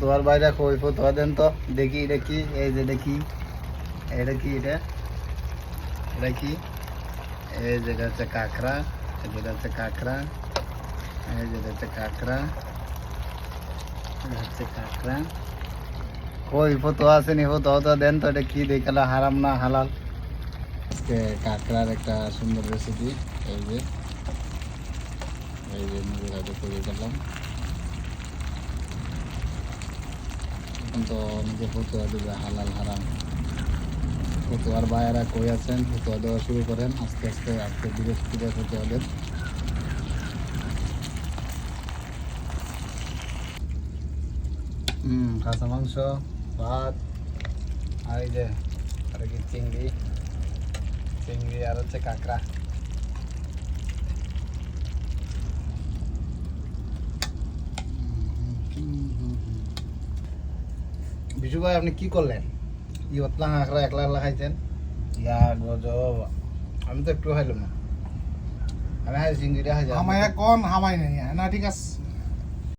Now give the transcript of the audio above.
তোমার বাইরে কই ফটোয়া দেন তো। দেখি, এটা কি? এই যে দেখি এটা কি এটা? এটা কি? এই যেটা হচ্ছে কাঁকড়া যেটা হচ্ছে কাঁকড়া, এই যেটা হচ্ছে কাঁকড়া হচ্ছে কাঁকড়া। কই ফটো আসেনি ফটো তো দেন তো, এটা কি দেখালে? হারাম না হালাল? আজকে কাঁকড়ার একটা সুন্দর রেসিপি এই যে। এই যে নিজের হাতে তৈরি করলাম তো নিজে ফতুয়া দেবে, হালাল, হারাম। ফতুয়ার ভাইয়েরা কই আছেন? ফতুয়া দেওয়া শুরু করেন। আস্তে আস্তে আজকে বৃহস্পতিবার ফতুয়া দেন। হুম কাঁচা মাংস, ভাত, আর এই যে, আর কি চিংড়ি। চিংড়ি আর হচ্ছে কাঁকড়া। বিশু ভাই আপনি কি করলেন? ই অতলা কাঁকড়া একলা একলা খাইছেন ইয়া গজব আমি তো একটু খাইলাম না। আমি খাই চিংড়িটা খাই হামায়া কোন হামাই নাই। না ঠিক আছে।